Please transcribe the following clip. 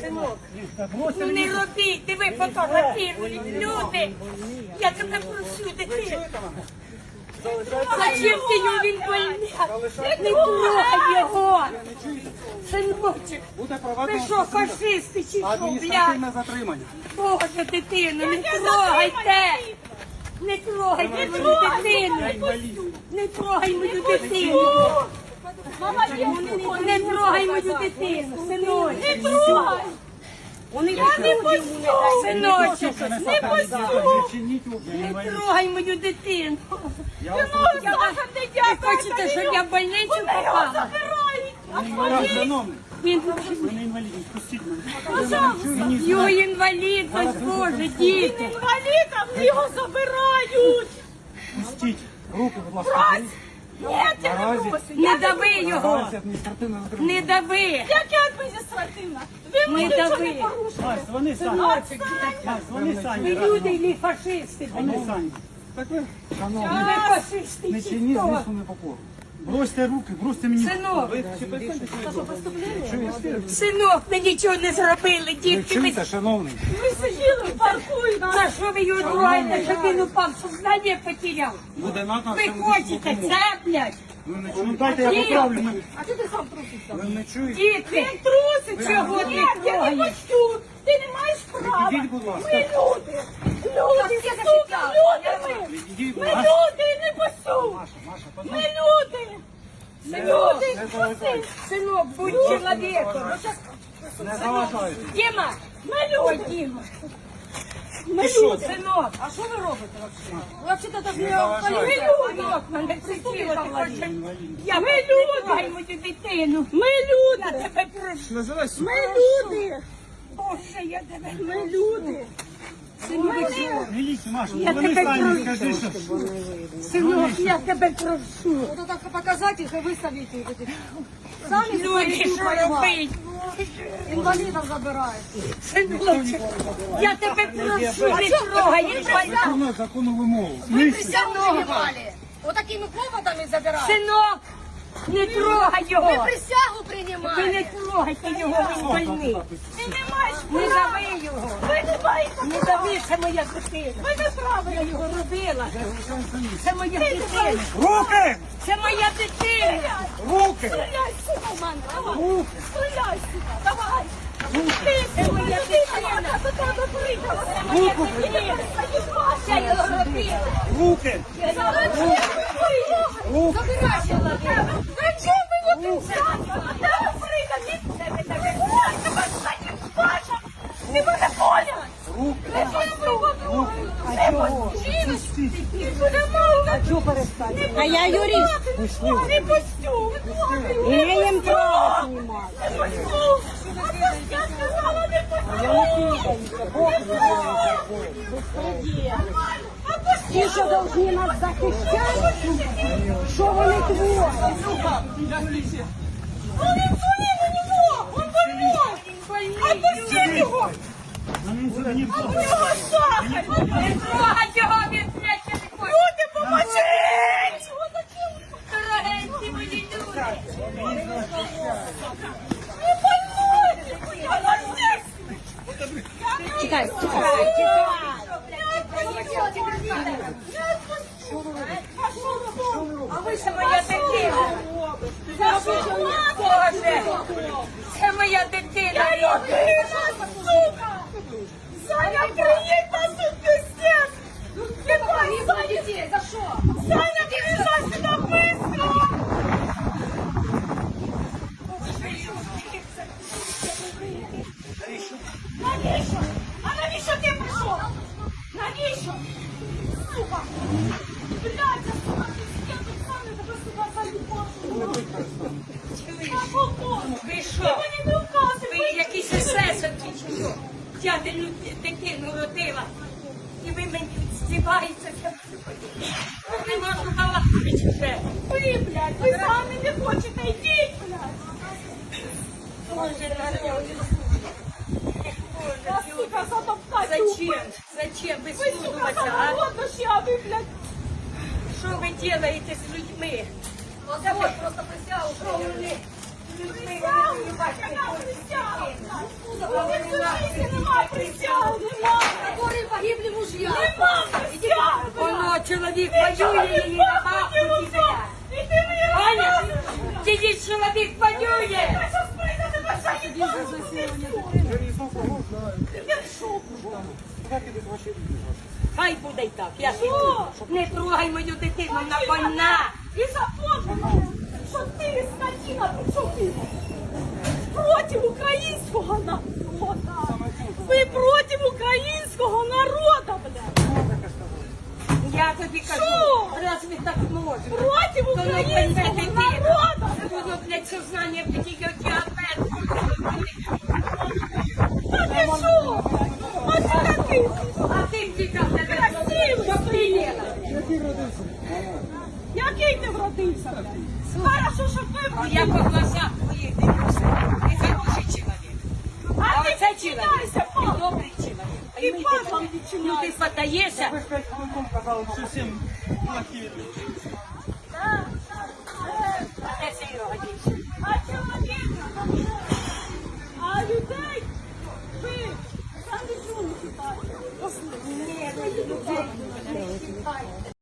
Синок, ну не робіть, диви фотографірують люди. Я тебе прошу, дитину. Зачем ти його він больний? Не трогай його. Ви проведено що, фашисти чи що, блядь? затримання. Боже, дитину, не трогайте! Не трогайте мою дитину! Не трогай мою дитину! Не трогай мою дитину, синочок! Не трогай! Вони я не пустю! Синочок, не пустю! Не трогай мою дитину! Ви хочете, щоб я в больницю попала? Він інвалідність, пустіть мене. його інвалідність, Боже, діти! Інвалідам його забирають! Пустіть. Руки, будь ласка. Не Не дави його! Не дави! Яке адміністративна? Ви мені нічого дави. не порушили. Вони самі. Вони самі. ви люди і фашисти, Вони самі. Так ви, шановні, фашисти, не чині чиніть звісно непокору. Бросьте руки, бросьте мені. Синок. Синок, ми нічого не зробили, дітки. Ми... чуєте, шановний? Ви сиділи в парку і За що ви його трогаєте, щоб він упав, сознання потеряв? Буде Ви хочете це, блядь? Ви не чуєте? Дайте я поправлю. мене. А ти ти сам трусишся? Ви не чуєте? Діти, Трусить Чого ти я не трогаєш? пущу. Ти не маєш права. Відійдіть, будь ласка. Ми люди. Люди, сука, люди ми. Відійдіть, будь ласка. люди, не пущу. Маша, Маша, Ми подожди. люди. Люди, Не синок, будь чоловіком. Не заважайте. Діма, Ми ой, люди. Діма, Ти синок. А що ви робите взагалі? Взагалі-то так Не Ми заважайте. люди, мене хоче. Я Ми люди. мою дитину. Ми Я люди. тебе прошу. Ми люди. Боже, я тебе Ми люди. Синок, Міліцію, Маша, Я вони тебе самі прошу. скажи, що... синок, я тебе прошу. Вот это показать их и выставить их. эти. Сами Люди, що робить? инвалидов забирают. Синочок, я тебе прошу, не трогай, не трогай. Законну, законну вимогу. Вы присягу принимали. Вот такими поводами забирают. Синок, не трогай його. Вы присягу Ви принимали. не трогайте його, він больний. Ты не маешь Не дави його. Вы не маете Не дави, це моя дитина. Вы не правы. Я його робила. Це моя дитина. Руки! Це моя дитина. Руки! Стреляй, сука, в мене. Давай. Стреляй, сука. Давай. Ты, Це моя дитина. до тебе приїхала. Це моя дитина. Я його робила. Руки! Руки! Чого? Жіночки, ти буде. А чого перестати? А я юрист. Не пустю. Я їм право знімаю. Не пустю. Я сказала, не пустю. Ті, що повинні нас захищати, що вони творять? Он инсулин у него! Он больной! Отпусти его! У него сахар! Не трогай його, він блядь, не хочу. Люди, поможіть! Дорогенькі мої люди. Не больной! Я здесь! Чекай, А ви це моя дитина. Це моя дитина. Саня, приїдь на суд пиздец! Ебать, Саня! За що? Саня, приїжджай сюди быстро! Навіщо? А навіщо ти прийшов? Навіщо? Сука! Блядь, я сука, я тут сам не тебе сука залюбав. Ви що? Ти мені Я дитину родила. І ви мені здіваєтеся. Ви, блядь, ви самі не хочете, йдіть, блядь. Зачем? Зачем ви слухатися, а? ви, блядь. Що ви робите з людьми? Це просто присягу? Погибли мужья. Воює на бабку чоловік воює. Хай буде й так. Я ж не трогай мою дитину, вона больна. І запомнила що ти скотина, ти що? Проти українського народу. хочу, щоб ви Я по глазах твоїх дивлюся. Ти хороший чоловік. А, а ти оце чоловік. Ти добрий чоловік. Ти падлом Ну ти подаєшся. Ви ж п'ять хвилин казали, що всім плохі відносини. Так, так. Це сіро годіше. А чоловік, а людей ви самі чули читаєте. Ні, людей не читаєте.